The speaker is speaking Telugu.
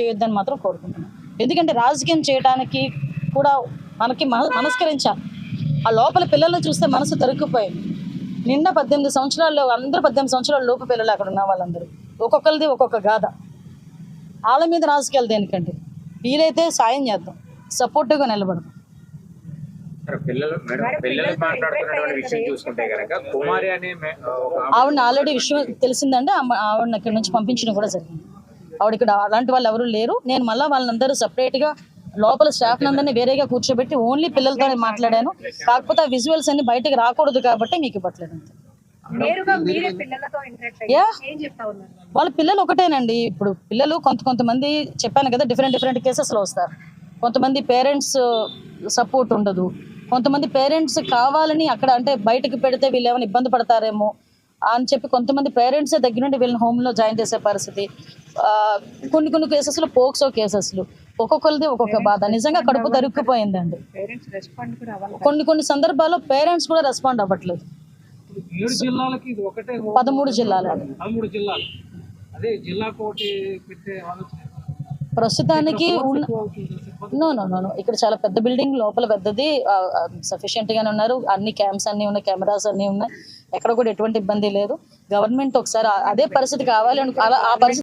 చేయొద్దని మాత్రం కోరుకుంటున్నాను ఎందుకంటే రాజకీయం చేయడానికి కూడా మనకి మన మనస్కరించాలి ఆ లోపల పిల్లల్ని చూస్తే మనసు తరుక్కుపోయింది. నిన్న పద్దెనిమిది సంవత్సరాల్లో అందరూ పద్దెనిమిది సంవత్సరాల లోపు పిల్లలు అక్కడ ఉన్న వాళ్ళందరూ. ఒక్కొక్కరిది ఒక్కొక్క గాథ. వాళ్ళ మీద రాజకీయాలు దేనికండి? వీలైతే సాయం చేద్దాం. సపోర్టివ్గా నిలబడదాం. పిల్లలు పిల్లలు మాట్లాడుతున్నటువంటి విషయం చూసుకుంటే కనుక కుమారి అనే మే- ఒక ఆమె ఆవిడ ఆల్రెడీ విషయం తెలిసిందంటే ఆవిడని ఇక్కడి నుంచి పంపించడం కూడా జరిగింది. ఆవిడ ఇక్కడ అలాంటి వాళ్ళు ఎవరు లేరు. నేను మళ్ళీ వాళ్ళందరూ సపరేట్గా లోపల స్టాఫ్ అందరినీ వేరేగా కూర్చోబెట్టి ఓన్లీ పిల్లలతోనే మాట్లాడాను. కాకపోతే ఆ విజువల్స్ అన్ని బయటకు రాకూడదు కాబట్టి మీకు ఇవ్వట్లేదు వాళ్ళ పిల్లలు ఒకటేనండి. ఇప్పుడు పిల్లలు కొంత కొంతమంది చెప్పాను కదా డిఫరెంట్ డిఫరెంట్ కేసెస్లో వస్తారు. కొంతమంది పేరెంట్స్ సపోర్ట్ ఉండదు. కొంతమంది పేరెంట్స్ కావాలని అక్కడ అంటే బయటకు పెడితే వీళ్ళు ఏమైనా ఇబ్బంది పడతారేమో అని చెప్పి కొంతమంది పేరెంట్సే దగ్గర నుండి వీళ్ళని హోమ్లో జాయిన్ చేసే పరిస్థితి. కొన్ని కొన్ని కేసెస్లో పోక్సో కేసెస్లు ఒక్కొక్కరిది ఒక్కొక్క బాధ. నిజంగా కడుపు తరుక్కుపోయిందండి. పేరెంట్స్ రెస్పాండ్ కూడా అవ్వాలి కొన్ని కొన్ని సందర్భాల్లో పేరెంట్స్ కూడా రెస్పాండ్ అవ్వట్లేదు. ఏడు జిల్లాలకి ఇది ఒకటే హోమ్ పదమూడు జిల్లాలు. పదమూడు జిల్లాలు. అదే జిల్లా కోటి పెట్టే ఆలోచన. ప్రస్తుతానికి. నో నో నో ఇక్కడ చాలా పెద్ద బిల్డింగ్ లోపల పెద్దది. సఫిషియెంట్ గానే ఉన్నారు. అన్ని క్యామ్స్ అన్ని ఉన్నాయి కెమెరాస్ అన్ని ఉన్నాయి. ఎక్కడ కూడా ఎటువంటి ఇబ్బంది లేదు. గవర్నమెంట్ ఒకసారి అదే పరిస్థితి కావాలి అను అలా ఆ పరిస్థితి